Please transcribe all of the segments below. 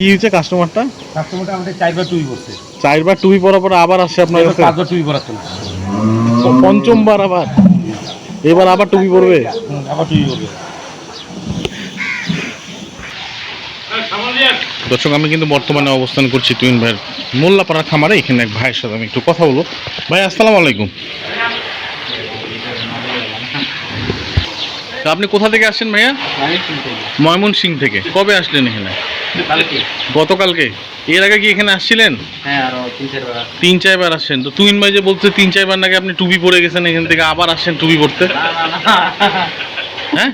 কি হয়েছে কাস্টমারটা কাস্টমারটা আমাদের চারবার টুই করছে চারবার টুপি পরা পরে আবার আসছে আপনার এবার কাছে? পাঁচবার টুই পঞ্চমবার আবার? এবার আবার টুপি পরবে? আবার টুই করবে দর্শক আমি কিন্তু বর্তমানে অবস্থান করছি তুইন ভাইয়ের মোল্লাপাড়ার খামারে। এখানে এক ভাইয়ের সাথে আমি একটু কথা বলব। ভাই আসসালামু আলাইকুম। আপনি কোথা থেকে আসছেন ভাইয়া? ময়মন সিং থেকে। কবে আসলেন এখানে? গতকালকে? এর আগে কি এখানে আসছিলেন? হ্যাঁ তিন চারবার আসছেন। তো তুইন ভাই যে বলছে তিন চারবার নাকি আপনি টুপি পরে গেছেন এখান থেকে আবার আসছেন টুপি পরতে? হ্যাঁ।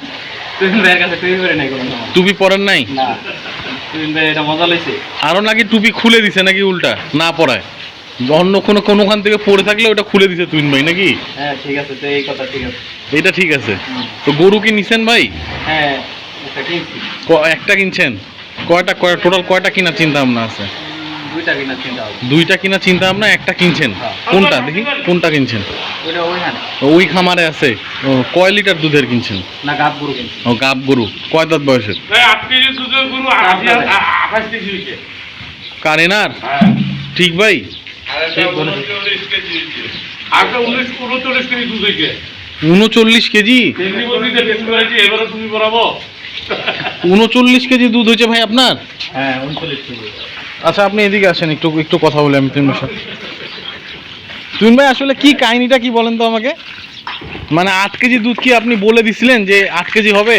টুপি পরেন নাই? আরও নাকি টুপি খুলে দিছে নাকি উল্টা? না পরায়। অন্য কোনো কোনোখান থেকে পড়ে থাকলে ওটা খুলে দিছে তুইন ভাই নাকি? হ্যাঁ ঠিক আছে তো এই কথা ঠিক আছে। এটা ঠিক আছে। তো গরু কি নিছেন ভাই? হ্যাঁ একটা ক- একটা কিনছেন? কয়টা কয় টোটাল কয়টা কিনার চিন্তা ভাবনা আছে? দুইটা কিনার চিন্তা ভাবনা। একটা কিনছেন? হ্যাঁ। কোনটা দেখি কোনটা কিনছেন? ওইটা ওইখানে। ওই খামারে আছে। ও, কয় লিটার দুধের কিনছেন? না গাব গরু ও গাব গরু। কয় দাঁত বয়সের? কারেনার? ঠিক ভাই। উনচল্লিশ কেজি উনচল্লিশ কেজি দুধ হয়েছে ভাই আপনার? হ্যাঁ আচ্ছা আপনি এদিকে আসেন একটু একটু কথা বলে আমি তুমির সাথে তুমিন ভাই আসলে কি কাহিনীটা কি বলেন তো আমাকে? মানে আট কেজি দুধ কি আপনি বলে দিছিলেন যে আট কেজি হবে?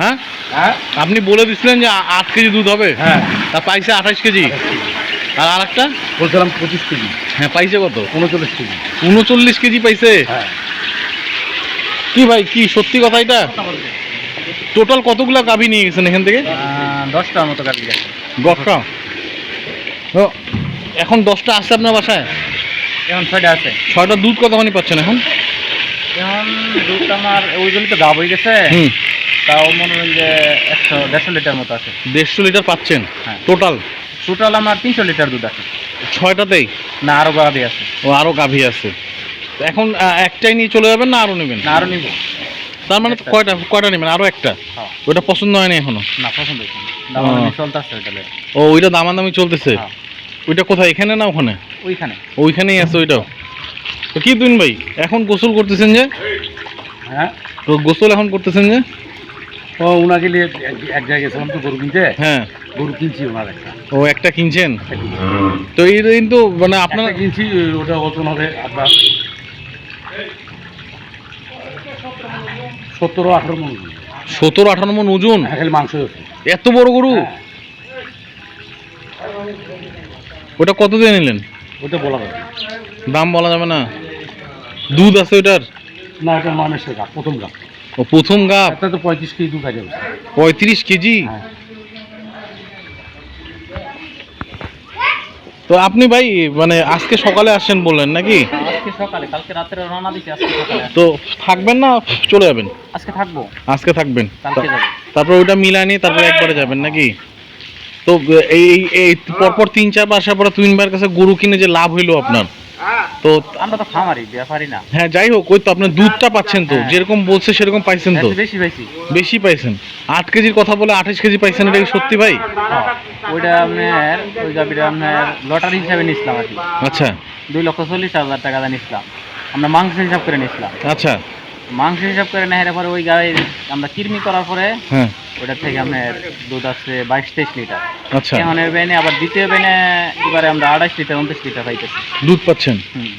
হ্যাঁ? হ্যাঁ? আপনি বলে দিছিলেন যে আট কেজি দুধ হবে। হ্যাঁ। তা পাইছে আঠাশ কেজি। আর আরেকটা? বলছিলাম পঁচিশ কেজি। হ্যাঁ পাইছে কত? উনচল্লিশ কেজি। উনচল্লিশ কেজি পাইছে? হ্যাঁ। কি ভাই কি সত্যি কথা এটা? টোটাল কতগুলো গাভী নিয়ে গেছেন এখান থেকে? দশটার মতো গেছে দশটা? ও, এখন দশটা আসছে আপনার বাসায়? এখন ছয়টা আছে। ছয়টা দুধ কতখানি পাচ্ছেন এখন? এখন দুধ আমার ওই জন্য তো গাব হয়ে গেছে। হুম। তাও মনে হয় যে একশো দেড়শো লিটার মতো আছে। দেড়শো লিটার পাচ্ছেন? হ্যাঁ। টোটাল টোটাল আমার তিনশো লিটার দুধ আছে। ছয়টাতেই? না আরও গাড়ি আছে। ও আরও গাভী আছে। এখন একটাই নিয়ে চলে যাবেন না আরও নেবেন? না আরও নিব। তার মানে কয়টা কয়টা নেবেন? আরও একটা? হ্যাঁ। ওটা পছন্দ হয়নি এখনও? না পছন্দ হয়েছে ও। ওইটা দামাদামি চলতেছে? হ্যাঁ। ওইটা কোথায় এখানে না ওখানে? ওইখানে। ওইখানেই আছে ওইটাও তো কি দিন ভাই এখন গোসল করতেছেন যে? হ্যাঁ। তো গোসল এখন করতেছেন যে? ও ওনাকে নিয়ে এক- এক জায়গায় গেছিলাম তো গরু কিনতে। হ্যাঁ। গরু কিনছি ওনার একটা। ও একটা কিনছেন? তো এই কিন্তু মানে আপনার একটা কিনছি ওটা ওজন হবে আপনার সত্তর আঠারো মন সতেরো আঠারো মন ওজন? হ্যাঁ, খালি মাংস এত বড় গরু? হ্যাঁ, ওটা কত দিয়ে নিলেন? ওটা বলা যাবে না। দাম বলা যাবে না। দুধ আছে ওটার? না এটা মানুষের গাছ প্রথম গাছ ও প্রথম গাপ একটা তো পঁয়ত্রিশ কেজি দুধ কাজে পঁয়ত্রিশ কেজি? হ্যাঁ। তো আপনি ভাই মানে আজকে সকালে আসছেন বললেন নাকি? আজকে সকালে কালকে রাত্রে রওনা দিচ্ছি আজকে সকালে তো থাকবেন না চলে যাবেন? আজকে থাকব। আজকে থাকবেন? কালকে যাব। তারপর ওইটা মিলা নিয়ে তারপরে একবারে যাবেন নাকি? তো এই এই- পরপর তিন চার মাস আসার পরে তিনবার কাছে গরু কিনে যে লাভ হইল আপনার? তো আমরা তো খামারি ব্যাপারি না। হ্যাঁ যাই হোক ওই তো আপনার দুধটা পাচ্ছেন তো। হ্যাঁ। যেরকম বলছে সেরকম পাইছেন তো। বেশি বেশি বেশি পাইছেন। আট কেজির কথা বলে আঠাশ কেজি পাইছেন এটা কি সত্যি ভাই? হ্যাঁ, ওইটা আপনার ওই গাবিটা আপনার লটারি হিসাবে নিছিলাম আর কি। আচ্ছা। দুই লক্ষ চল্লিশ হাজার টাকা নিছিলাম। আমরা মাংস হিসাব করে নিছিলাম। আচ্ছা। মাংস হিসাব করে নেওয়ার পরে ওই গাড়ি আমরা কিরমি করার পরে হ্যাঁ। ওটা থেকে আপনার দুধ আসছে বাইশ তেইশ লিটার। আচ্ছা। এখন এর বেনে আবার দ্বিতীয় বেনে এবারে আমরা আড়াইশ লিটার উনত্রিশ লিটার পাইতেছি। দুধ পাচ্ছেন? হুম।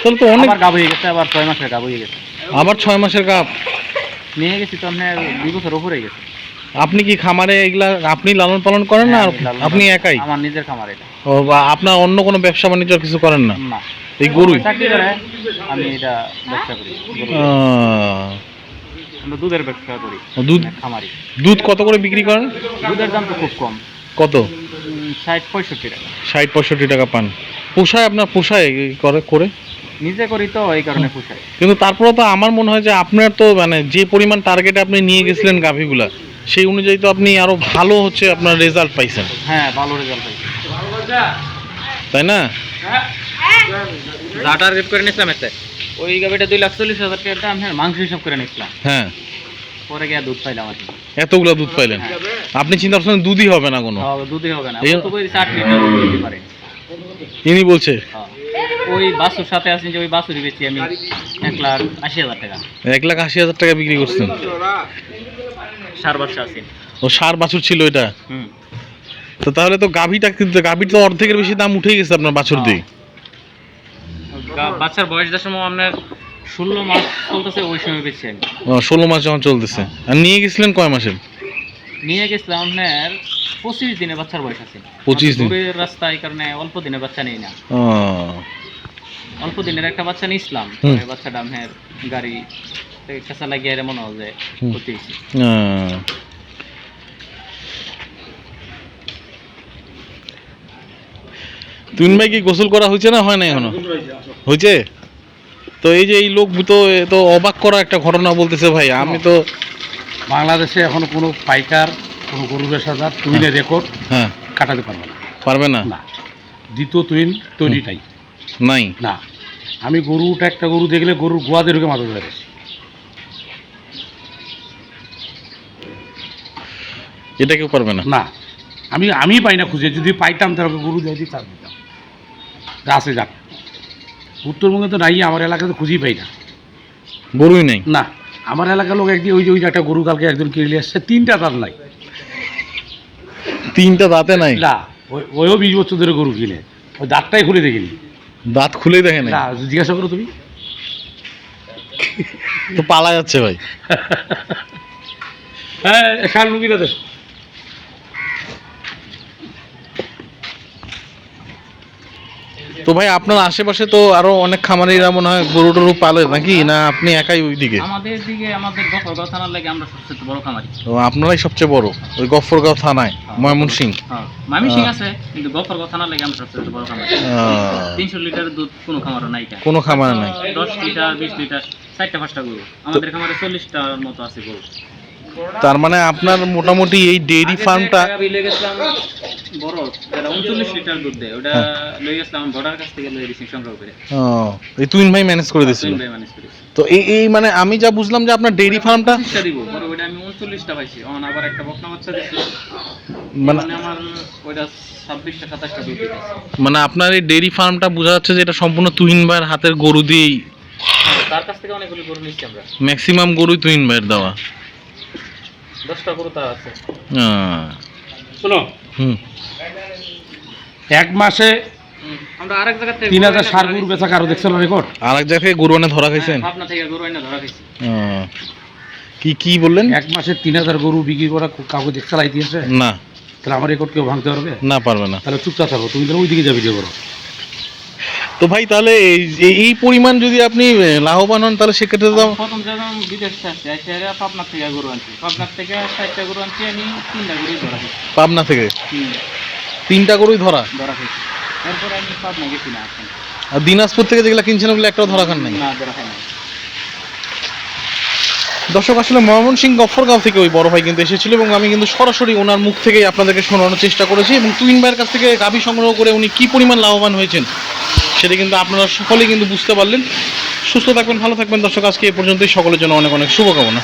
তাহলে তো অনেক গাব হয়ে গেছে আবার ছয় মাসের গাব হয়ে গেছে। আবার ছয় মাসের কাপ নিয়ে গেছি তো আপনার দুই বছর উপরে গেছে। আপনি কি খামারে এগুলা আপনি লালন পালন করেন না হ্যাঁ, আপনি একাই? আমার নিজের খামার এটা। ও বা আপনার অন্য কোনো ব্যবসা বাণিজ্য কিছু করেন না? না। এই গরুই? চাকরি করে আমি এটা ব্যবসা করি আমরা দুধের ব্যবসা করি দুধ খামারি। দুধ কত করে বিক্রি করেন? দুধের দাম তো খুব কম। কত? ষাট পঁয়ষট্টি টাকা। ষাট পঁয়ষট্টি টাকা পান। পোষায় আপনার পোষায় করে করে? নিজে করি তো এই কারণে পুষাই কিন্তু তারপরে তো আমার মনে হয় যে আপনার তো মানে যে পরিমাণ টার্গেটে আপনি নিয়ে গেছিলেন গাভীগুলা সেই অনুযায়ী তো আপনি আরও ভালো হচ্ছে আপনার রেজাল্ট পাইছেন। হ্যাঁ ভালো রেজাল্ট পাইছি। তাই না? যা টার্গেট করে নিয়েছিলাম এতে ওই গাবিটা দুই লাখ চল্লিশ হাজার টাকা দাম হ্যাঁ মাংস হিসাব করে নিয়েছিলাম। হ্যাঁ। পরে গিয়ে দুধ পাইলাম আর কি। এতগুলা দুধ পাইলেন? আপনি চিন্তা করছেন দুধই হবে না কোনো? হ্যাঁ, দুধই হবে না। এই- কত করে লিটার দুধ দিতে পারে। ইনি বলছে? হ্যাঁ। ওই বাসুর সাথে আছেন যে ওই বাসুরই বেচি আমি এক লাখ আশি হাজার টাকা। এক লাখ আশি হাজার টাকা বিক্রি করছেন? সার বাচ্চা আছেন ও সার বাছুর ছিল এটা? হুম। তো তাহলে তো গাভীটা কিন্তু গাভীর তো অর্ধেকের বেশি দাম উঠে গেছে আপনার বাছুর দিয়ে। গা- বাচ্চার বয়স যার সময় আপনার ষোলো মাস চলতেছে ওই সময় আমি ষোলো মাস যখন চলতেছে। আর নিয়ে গেছিলেন কয় মাসের নিয়ে গেছিলাম আপনার পঁচিশ দিনে বাচ্চার বয়স আছে। 25 দিন? দূরের রাস্তা এই কারণে অল্প দিনে বাচ্চা নেই না। অল্প দিনের একটা বাচ্চা নিয়েছিলাম। বাচ্চাটা আপনার গাড়ি কাঁচা লাগিয়ে মনে হয় যে ক্ষতি হয়েছে। তুইন ভাই কি গোসল করা হয়েছে না? হয় না এখনও? হয়েছে? তো এই যে এই লোক তো এ তো অবাক করা একটা ঘটনা বলতেছে ভাই। আমি তো বাংলাদেশে এখন কোনো পাইকার কোনো গরু বেসাদার তুইনের রেকর্ড হ্যাঁ। কাটাতে পারবে না। পারবে না? না। দ্বিতীয় তুইন তৈরিটাই। নাই? না। আমি গরুটা একটা গরু দেখলে গরুর গোয়াতে ঢুকে মাথা ধরে এটা কেউ পারবে না? না। আমি আমি পাই না খুঁজে। যদি পাইতাম তাহলে গরু দিয়ে চার দিতাম। আছে যাক উত্তরবঙ্গে তো নাই আমার এলাকাতে খুঁজেই পাই না। গরুই নেই? না আমার এলাকার লোক একদিন ওই যে ওই যে একটা গরু কালকে একজন কিনে নিয়ে আসছে তিনটা দাঁত নাই। তিনটা দাঁতে নাই? না ওই- ওইও বিশ বছর ধরে গরু কিনে। ওই দাঁতটাই খুলে দেখিনি। দাঁত খুলে দেখে নাই? না জিজ্ঞাসা করো তুমি। তো পালা যাচ্ছে ভাই। হ্যাঁ শাল মুগিটা দেশ তো ভাই আপনার আশেপাশে তো আরও অনেক খামারিরা মনে হয় গরু টরু পালে নাকি? না আপনি একাই ওইদিকে? আমাদের দিকে আমাদের গফরগাঁও থানার লাগে আমরা সবচেয়ে বড় খামারি। তো আপনারাই সবচেয়ে বড়? ওই গফরগাঁও থানায় ময়মনসিং হ্যাঁ। মামিসিং আছে কিন্তু গফরগাঁও থানার লাগে আমরা সবচেয়ে বড় খামারি। আহ, তিনশো লিটারের দুধ কোনো খামারও নাই কোনো খামার নাই? দশ লিটার বিশ লিটার চারটা পাঁচটা গরু। আমাদের খামারে চল্লিশটার মতো আছে গরু। তার মানে আপনার মোটামুটি এই ডেইরি ফার্মটা বড় যেটা উনচল্লিশ লিটার দুধ দেয় ওটা লয়ে গেছিলাম ভোটার কাছ থেকে লয়ে দিয়েছি সংগ্রহ করে। এই তুইন ভাই ম্যানেজ করে দিছিল তিন ভাই মানুষ করেছি তো এই এই মানে আমি যা বুঝলাম যে আপনার ডেইরি ফার্মটা পঁচিশটা দিব পরে ওইটা আমি উনচল্লিশটা পাইছি। এখন আবার একটা বকনা বাচ্চা দিচ্ছি মানে মানে আমার ওইটা ছাব্বিশটা সাতাশটা দুধ মানে আপনার এই ডেইরি ফার্মটা বোঝা যাচ্ছে যে এটা সম্পূর্ণ তুহিন ভাইয়ের হাতের গরু দিয়েই তার কাছ থেকে অনেকগুলো গরু নিচ্ছি আমরা। ম্যাক্সিমাম গরুই তুহিন ভাইয়ের দেওয়া। দশটা গরু তার আছে। শোনো হুম। এক মাসে আমরা আরেক জায়গা থেকে তিন হাজার সার গরু বেচা কারও দেখছিল রেকর্ড আর এক জায়গায় গরু এনে ধরা খাইছেন? আপনার থেকে গরু এনে ধরা খাইছি। কি কি বললেন? এক মাসে তিন হাজার গরু বিক্রি করা কাউকে না। তাহলে আমার রেকর্ড কেউ ভাঙতে পারবে? না পারবে না। তাহলে চুপচাপ থাকো তুমি তাহলে ওই দিকে যাবে যে করো। তো ভাই তাহলে এই- এই- পরিমাণ যদি আপনি লাভবান হন তাহলে সেক্ষেত্রে তো প্রথম যখন বিদেশ আসছি পাবনার থেকে গরু আনছি। পাবনার থেকে চারটা গরু আনছি আমি তিনটা গরুই ধরা পাবনা থেকে? তিনটা গরুই ধরা? ধরা খাইছি। এরপরে আমি পাবনা গেছি না আর দিনাজপুর থেকে যেগুলো কিনছেন ওগুলো একটাও ধরা খান নাই? না ধরা খাই না দর্শক আসলে ময়মনসিংহ গফরগাঁও থেকে ওই বড় ভাই কিন্তু এসেছিল এবং আমি কিন্তু সরাসরি ওনার মুখ থেকেই আপনাদেরকে শোনানোর চেষ্টা করেছি এবং তুইন ভাইয়ের কাছ থেকে গাভী সংগ্রহ করে উনি কি পরিমাণ লাভবান হয়েছেন? সেটা কিন্তু আপনারা সকলেই কিন্তু বুঝতে পারলেন। সুস্থ থাকবেন, ভালো থাকবেন। দর্শক, আজকে এ পর্যন্তই। সকলের জন্য অনেক অনেক শুভকামনা।